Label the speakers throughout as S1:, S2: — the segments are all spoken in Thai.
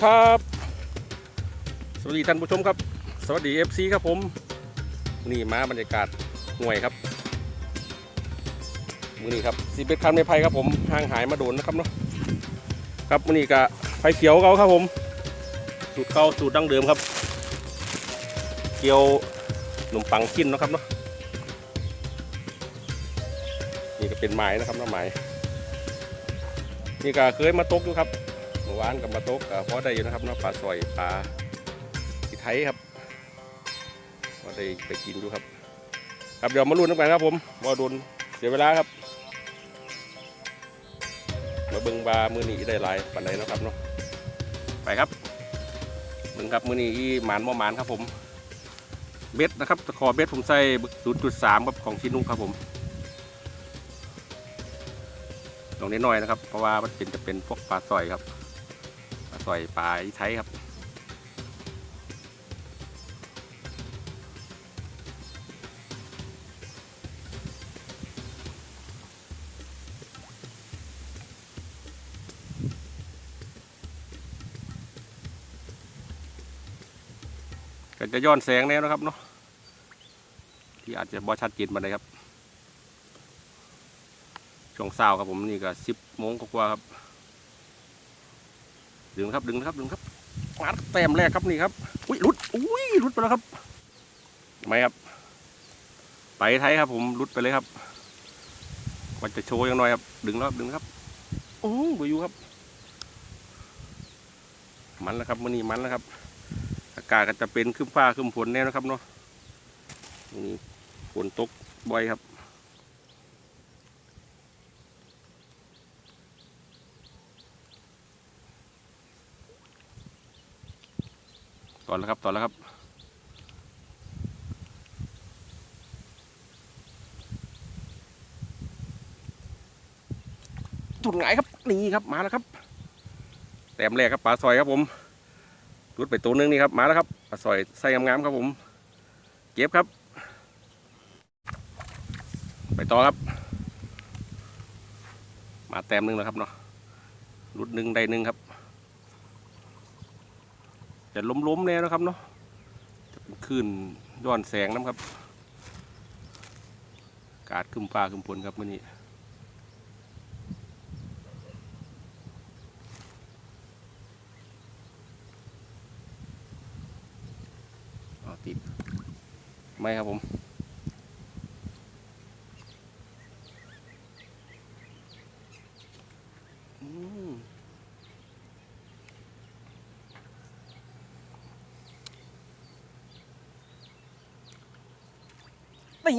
S1: สวัสดีครับ สวัสดีท่านผู้ชมครับ สวัสดี FC ครับผม นี่มาบรรยากาศห่วยครับ มือนี้ครับสีเป็ดคันไม่ไผ่ครับผมห่างหายมาโดนนะครับเนาะ ครับมือนี้กะไฟเขียวเขาครับผม สูตรเก่าสูตรดั้งเดิมครับ เกี๊ยวขนมปังชิ้นนะครับเนาะ นี่ก็เป็นไม้นะครับนาะไม้นี่ก็เคยมาตกอยู่ครับ เมื่อวานกับมาตกก็พอได้อยู่นะครับเนาะปลาสอยปลาที่ไทยครับพอได้ไปกินดูครับ ครับเดี๋ยวมาลุ้นกันครับผมว่าโดนเสียเวลาครับ มาเบิ่งบามือนี้ได้หลายปันใดเนะครับเนาะไปครับเบิ่งครับมือนี้อีหมานมอหมานครับผมเบ็ดนะครับตะขอเบ็ดผมใส่ศูนย์จุดสามครับของชินุครับผมลงนิดหน่อยนะครับ เพราะว่ามันเป็นจะเป็นพวกปลาสอยครับ สอยปลาอีไทยครับ ก็จะย้อนแสงแล้วนะครับเนาะที่อาจจะบอชัดเจนมาเลยครับช่วงเช้าครับผมนี่ก็สิบโมงกว่าครับ ดึงครับดึงครับดึงครับมาแต้มแรกครับนี่ครับอุ้ยหลุดอุ้ยหลุดไปแล้วครับไมครับ ไปไทยครับ ผมหลุดไปเลยครับมันจะโชว์ยังน้อยครับ ดึงแล้วครับดึงครับโอ้บอยู่ครับ มันแล้วครับมื่อนี้มันแล้วครับ อากาศก็จะเป็นครึ้มฟ้าครึ้มฝนแน่นะครับเนาะนี่ฝนตกบ่อยครับ ต่อแล้วครับต่อแล้วครับ จุดไหนครับนี่ครับมาแล้วครับแต้มแรกครับปลาซอยครับผมรุดไปตัวนึงนี่ครับมาแล้วครับปลาซอยใส่งามๆครับผม เก็บครับ ไปต่อครับ มาแต้มนึงแล้วครับเนาะรุดหนึ่งได้หนึ่งครับ จะล้มๆแน่นะครับเนาะจะเป็นคลื่นย้อนแสงนะครับ กาดขึ้นฟ้าขึ้นฝนครับมื่อนี้อ๋อติดไม่ครับผม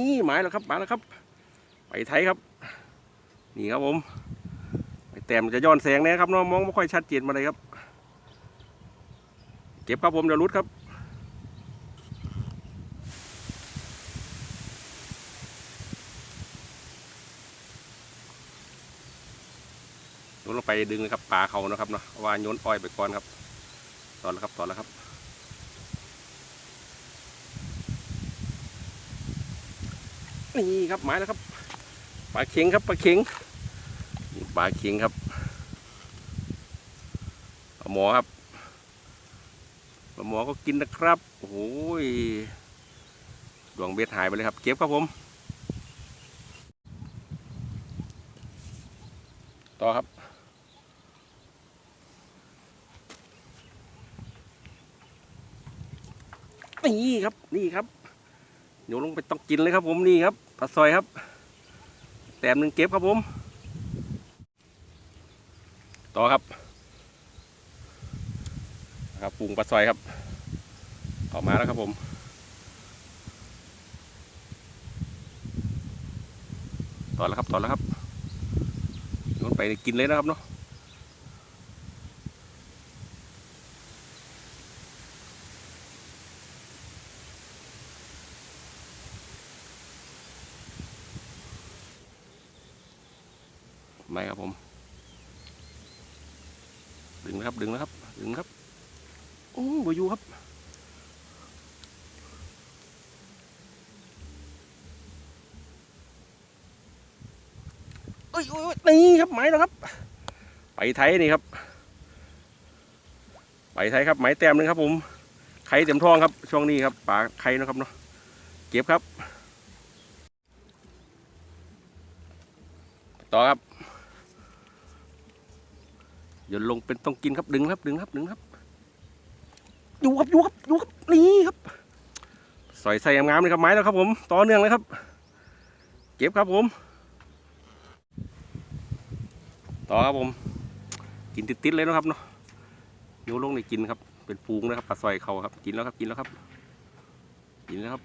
S1: นี่หมายแล้วครับมาแล้วครับ ไปไทยครับ นี่ครับผมไปแต้มจะย้อนแสงนะครับเนาะมองไม่ค่อยชัดเจนมาเลยครับ เก็บครับผมเดี๋ยวรุดครับโยนลงไปดึงนะครับปลาเขานะครับเนาะเพราะว่าโยนอ้อยไปก่อนครับ ตอนแล้วครับตอนแล้วครับ นี่ครับหมายแล้วครับปลาเข็งครับปลาเข็งปลาเข็งครับปลาหมอครับปลาหมอก็กินนะครับโอ้ยดวงเบ็ดหายไปเลยครับ เก็บครับผม ต่อครับ นี่ครับนี่ครับ เดี๋ยวลงไปต้องกินเลยครับผมนี่ครับปลาซอยครับ แต้มหนึ่งเก็บครับผม ต่อครับครับปรุงปลาซอยครับ ออกมาแล้วครับผมต่อแล้วครับต่อแล้วครับโยนไปกินเลยนะครับเนาะ ไม่ครับผม ดึงนะครับ ดึงนะครับ ดึงครับโอ้บอยู่ครับเอ้ยโอ้ยนี่ครับไม้แล้วครับ ไปไทยนี่ครับไปไทยครับไหมแต้มหนึงครับ ผมไข่เต็มท้องครับช่วงนี้ครับปลาไข่เนาะครับเนาะเก็บครับ ต่อครับ โยนลงเป็นต้องกินครับดึงครับดึงครับดึงครับอยู่ครับอยู่ครับอยู่ครับนี่ครับสอยใส่งามๆเลยครับไม้แล้วครับ ผมต่อเนื่องเลยครับ เก็บครับผม ต่อครับผม กินติดๆเลยนะครับเนาะโยนลงในกินครับ เป็นฟูงนะครับปลาซอยเขาครับ กินแล้วครับกินแล้วครับ กินแล้วครับ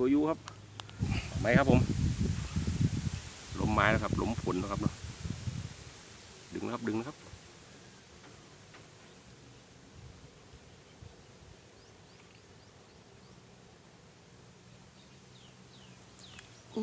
S1: บอยูครับไม่ครับผมลมไม้นะครับลมฝนนะครับเนาะดึงนะครับดึงนะครับอื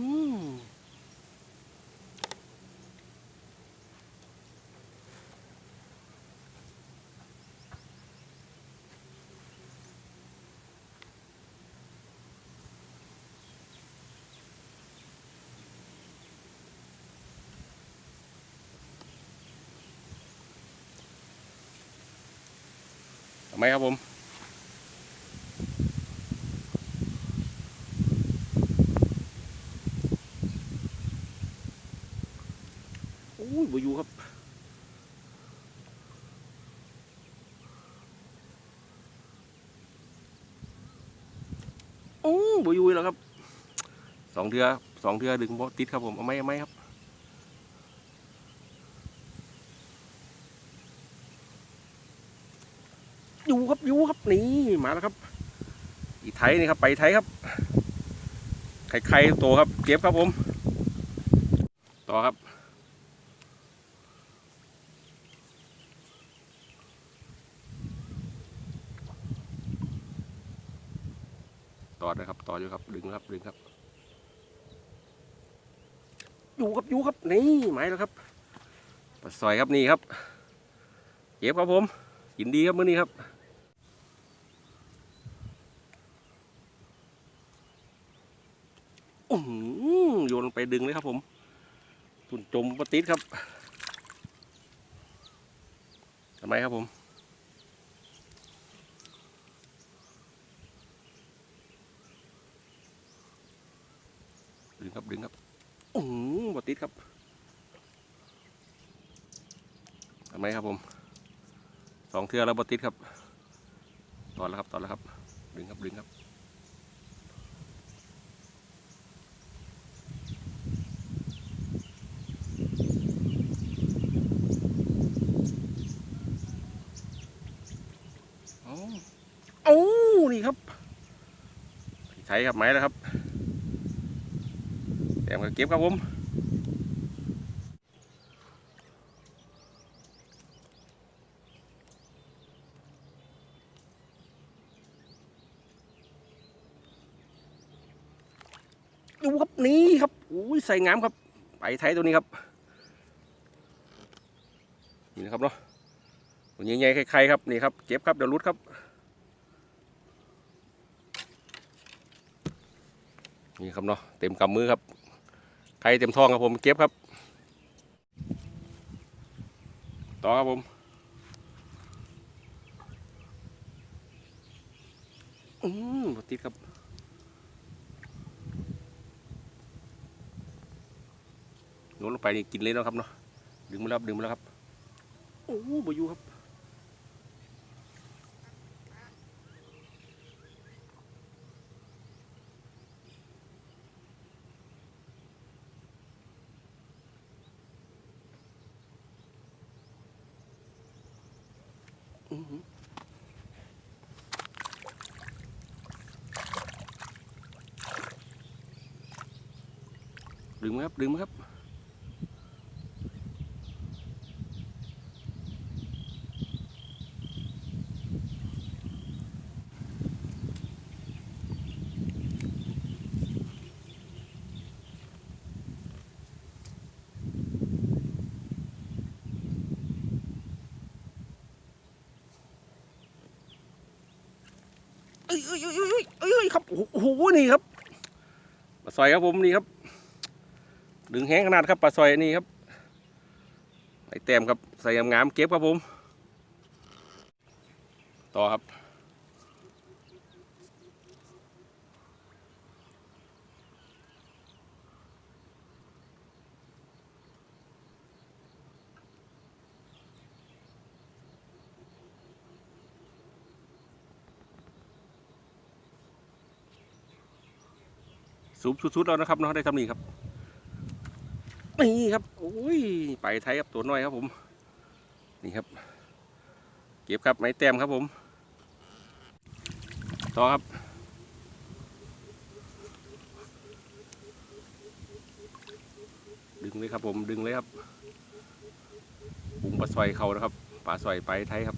S1: ทำไมครับผมโอ้ยบอยู่ครับโอ้บอยู่แล้วครับสองเทือสองเทือดึงโบติดครับผมเอาไหมเอาไหมครับ อ ยูครับอยู่ครับนี่มาแล้วครับ อีไทยนี่ครับไปไทยครับไข่ไข่โตครับเก็บครับผม ต่อครับต่อนะครับต่ออยู่ครับดึงครับดึงครับ อยู่ครับอยู่ครับนี่หมายแล้วครับปลาซอยครับนี่ครับเก็บครับผมกินดีครับมื้อนี้ครับ อื้อหือ โยนลงไปดึงเลยครับ ผม ตุนจมปติดครับทำไมครับผม ดึงครับดึงครับอื้ปติดครับทำไมครับผมสองเทือแล้วบติดครับตอนแล้วครับตอนแล้วครับ ดึงครับดึงครับ เอาเอานี่ครับ ใช้ครับไม้แล้วครับแต้มก็เก็บครับผมดูครับนี่ครับอุ้ยใส่งามครับไปไทยตัวนี้ครับนี่นะครับเนาะตัวใหญ่ๆใครๆครับนี่ครับเก็บครับเดี๋ยวรุดครับ นี่ครับเนาะเต็มกำมือครับใครเต็มท้องครับผมเก็บครับ ต่อครับผมอืมติดครับโน้นลงไปนี่กินเลยเนาะครับเนาะดึงมาแล้วครับดึงมาแล้วครับโอ้บอยู่ครับ งมาครับ ดึงมาครับออ้ยเอ้ยเอ้ยเอ้ยเอ้ยเอ้ยครับ โอ้โห นี่ครับปลาซอยครับผม นี่ครับ ดึงแห้งขนาดครับปลาซอยนี่ครับใส่แต้มครับใส่งามๆเก็บครับผม ต่อครับสูบสุดๆแล้วนะครับเนาะได้ทำนี่ครับ นี่ครับโอ้ยไปไทยครับตัวน้อยครับผม นี่ครับ เก็บครับไม้แต้มครับผม ต่อครับดึงเลยครับผมดึงเลยครับบุงปลาซอยเขานะครับปลาซอยไปไทยครับ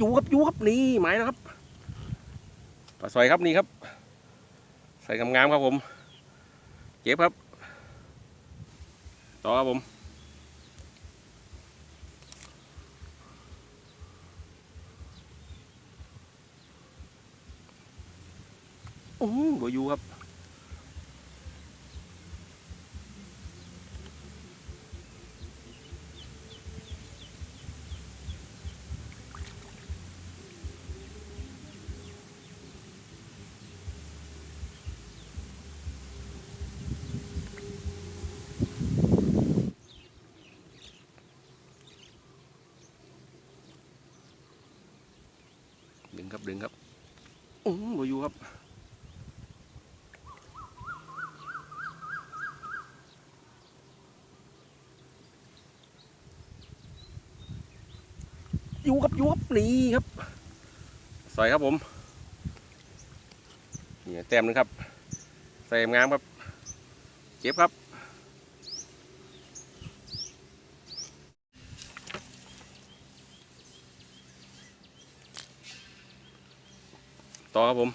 S1: ยู่ครับยูครับนี่หมายนะครับปลาซอยครับนี่ครับ ใส่งามๆครับผม เก็บครับ ต่อครับผมโอ้โหอยู่ครับ ดึงครับดึงครับ โอ้โหบ่อยู่ครับอยู่ครับอยู่ครับนี่ครับ ใส่ครับผมเนี่แต้มนึงครับ ใส่งามครับ เก็บครับ ครับผม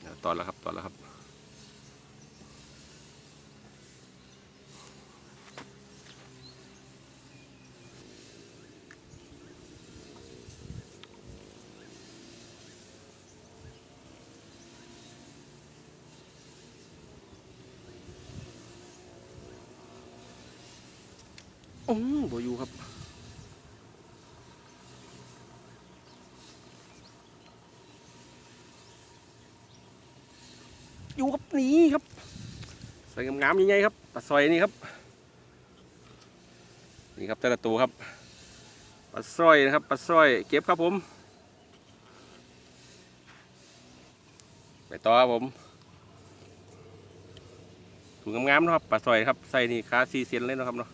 S1: เดี๋ยวต่อแล้วครับต่อแล้วครับ อืมบ่อยู่ครับอยู่ครับนี่ครับใส่งามๆยังไงครับปลาซอยนี่ครับ นี่ครับแต่ละตัวครับปลาซอยนะครับปลาซอยเก็บครับผม ไปต่อครับผมถุงงามๆนะครับปลาซอยครับใส่นี่ขาซีเซนเลยนะครับเนาะ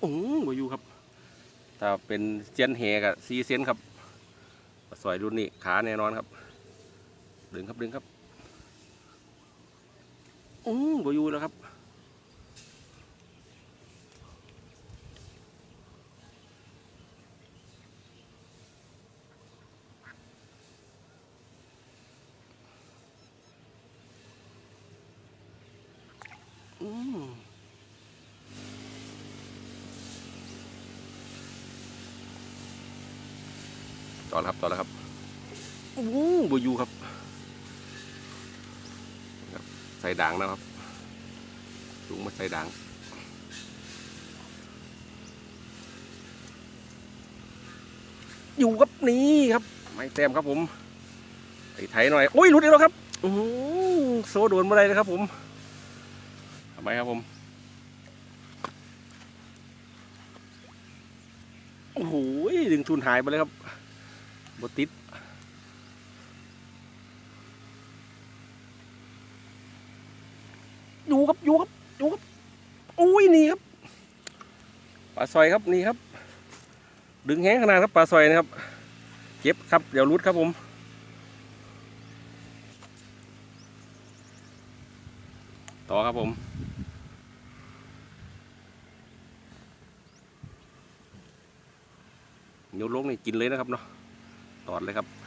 S1: โอ้บอยู่ครับถ้าเป็นเซียนแหกับซีเซนครับปลาสอยรุ่นนี้ขาแน่นอนครับ ดึงครับดึงครับโอ้บอยู่แล้วครับ ต่อแล้วครับต่อแล้วครับโอ้โหบอยู่ครับ ใส่ด่างนะครับสูงมาใส่ด่างอยู่ครับนี่ครับ ไม่แต้มครับผมไอ้ไทยหน่อยโอ้ยหลุดอีกแล้วครับโอ้โหโซโดนมาได้นะครับ ผมทำไมครับผม โอ้โหดึงทุนหายไปเลยครับ บติดอยู่ครับอยู่ครับอยู่ครับอุ้ยนี่ครับปลาซอยครับนี่ครับ ดึงแห้งขนาดครับปลาซอยนะครับเก็บครับเดี๋ยวรุดครับผม ต่อครับผมเดี๋ยวลงนี่กินเลยนะครับเนาะ อดเลยครับ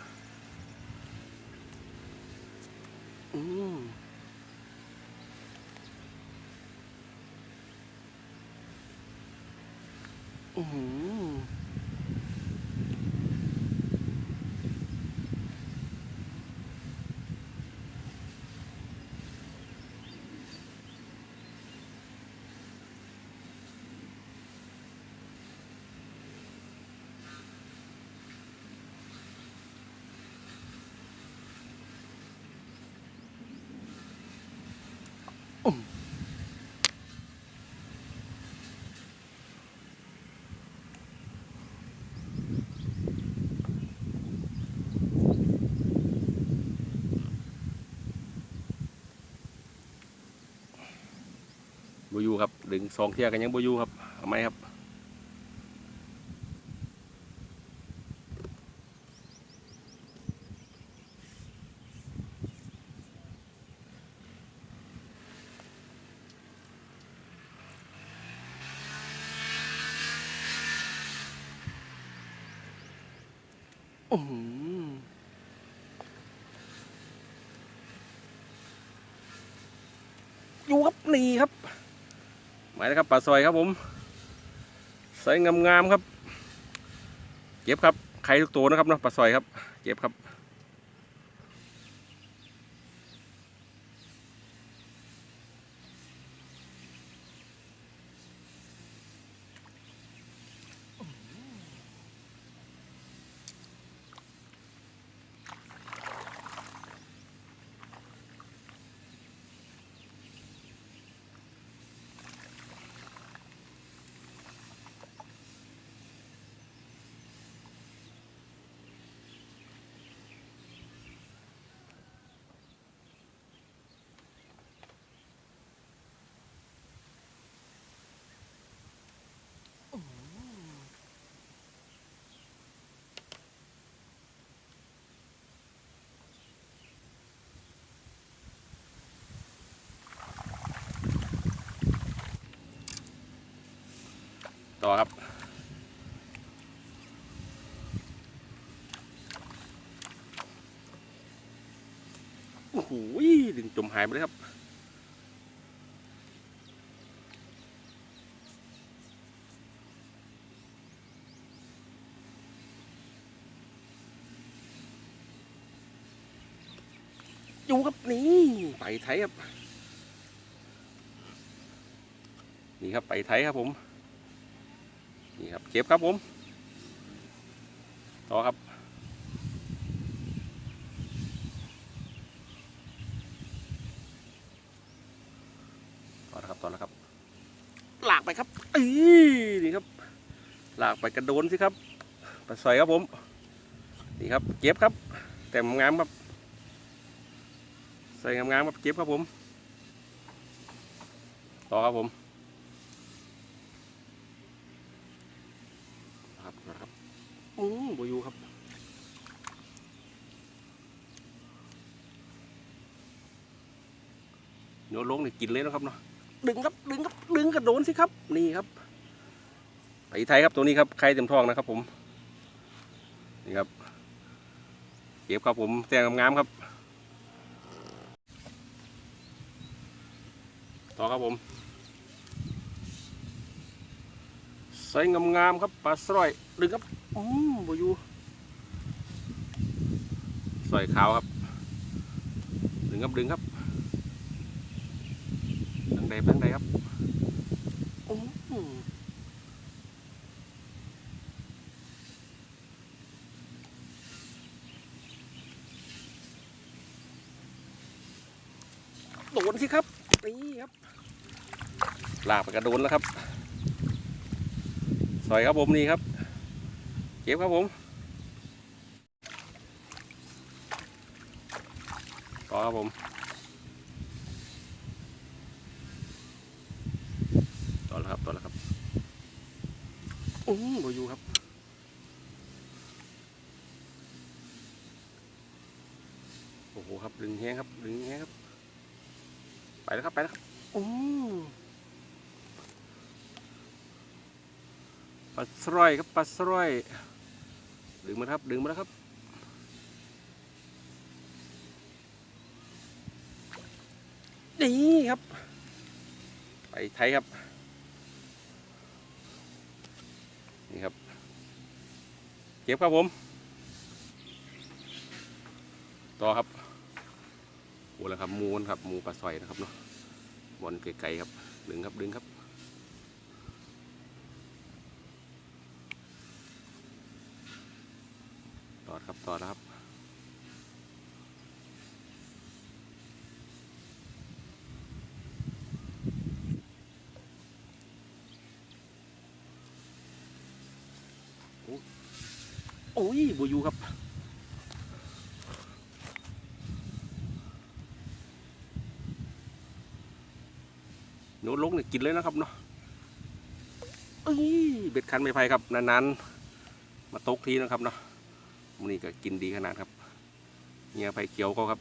S1: ครับ ดึงสองเที่ยกันยังบูยูครับเอาไหมครับอื้อหืออยู่ครับนี่ครับ หมายนะครับปลาซอยครับผมใส่งามๆครับ เก็บครับไข่ทุกตัวนะครับเนาะปลาซอยครับ เก็บครับ ต่อครับ โอ้โหดึงจมหายไปเลยครับอยู่ครับนี่ไปไทยครับ นี่ครับไปไทยครับผม นี่ครับเก็บครับผม ต่อครับต่อแล้วครับต่อแล้วครับลากไปครับอีนี่ครับลากไปกระโดนสิครับไปใส่ครับผม นี่ครับ เก็บครับ แต่งามครับใส่งามๆครับเก็บครับผม ต่อครับผม ครับนะครับอืม บอยู่ครับเนื้อลงนี่กินเลยนะครับเนาะดึงครับดึงครับดึงกระโดนสิครับ นี่ครับไปไทยครับตัวนี้ครับไข่เต็มท้องนะครับ ผมนี่ครับเก็บครับผมแต่งงามๆครับ ต่อครับผม ใส่งามๆครับปลาสร้อยดึงครับอืมบอยู่สร้อยขาวครับดึงครับดึงครับดังใดดังใดครับอืมโดนสิครับนี่ครับลากไปกระโดนแล้วครับ อยครับผมนี่ครับ เก็บครับผม ต่อครับผมต่อแล้วครับต่อแล้วครับอืมบอยู่ครับ ร้อยครับปลาสร้อย ดึงมาครับ ดึงมาแล้วครับ นี่ครับ ไปไทยครับ นี่ครับ เก็บครับผม ต่อครับโอ้แล้วครับมูนครับ มูปลาสร้อยนะครับเนาะบอลไกลๆครับ ดึงครับ ดึงครับ ต่อครับต่อครับโอ้ยบูยูครับโน้ตลงเนี่ยกินเลยนะครับเนาะเอ้ยเบ็ดคันไม่ไผ่ครับนานๆมาตกทีนะครับเนาะ มันนี่ก็กินดีขนาดครับเงียไผ่เขียวก็ครับ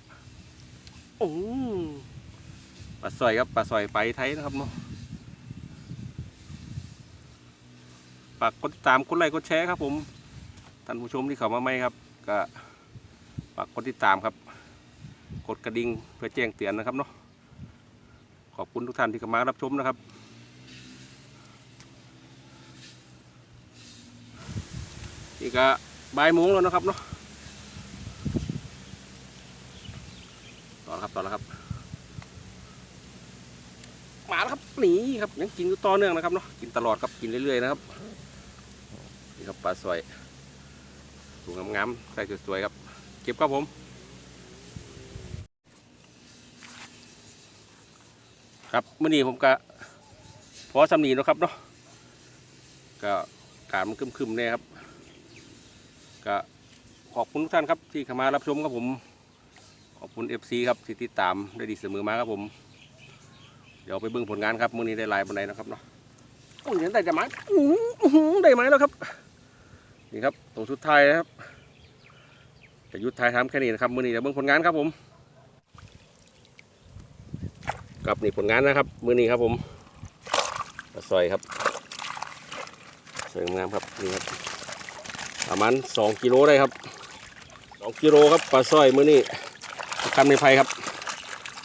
S1: โอ้ปลาสอยครับปลาสอยไปไทยนะครับเนาะฝากกดตามกดไลค์กดแชร์ครับ ผมท่านผู้ชมที่เข้ามาใหม่ครับ ก็ฝากกดติดตามครับ กดกระดิ่งเพื่อแจ้งเตือนนะครับเนาะขอบคุณทุกท่านที่เข้ามารับชมนะครับนี่ก็ บ่ายโมงแล้วนะครับเนาะต่อแล้วครับต่อแล้วครับมาแล้วครับหนีครับยังกินอยู่ต่อเนื่องนะครับเนาะกินตลอดครับกินเรื่อยๆนะครับนี่ครับปลาสวยสูงงามๆใส่สวยๆครับเก็บครับผมครับเมื่อนี้ผมก็พอสำนีนะครับเนาะก็การมันคึมๆเนี่ยครับ ก็ขอบคุณทุกท่านครับที่เข้ามารับชมครับผม ขอบคุณ FC ครับที่ติดตามได้ดีเสมอมาครับผม เดี๋ยวไปเบิ่งผลงานครับมื่อนี้ได้ลายบนไดนนะครับเนาะโอ้ยได้จะไม้อื้อหือได้ไม้แล้วครับ นี่ครับตัวสุดท้ายนะครับแต่ยุทธไทายทำแค่นี้นะครับมือนี้เดี๋ยวเบิ่งผลงานครับผมกับนี่ผลงานนะครับ มือนี้ครับผมปลาซอยครับสวยงามครับนี่ครับ ประมาณสองกิโลได้ครับสองกิโลครับปลาสร้อยมือนี้คำในไฟครับ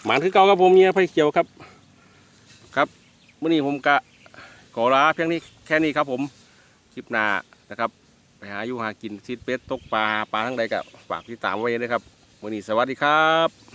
S1: หมานคือเก่าครับผมเนี่ยไฟเขียวครับ ครับมือนี้ผมกะขอลาเพียงนี้แค่นี้ครับผมคลิปหน้านะครับ ไปหาอยู่หากินซิดเป็ดตกปลาปลาทั้งใดกับฝากที่ตามไว้ด้วยครับวันนี้สวัสดีครับ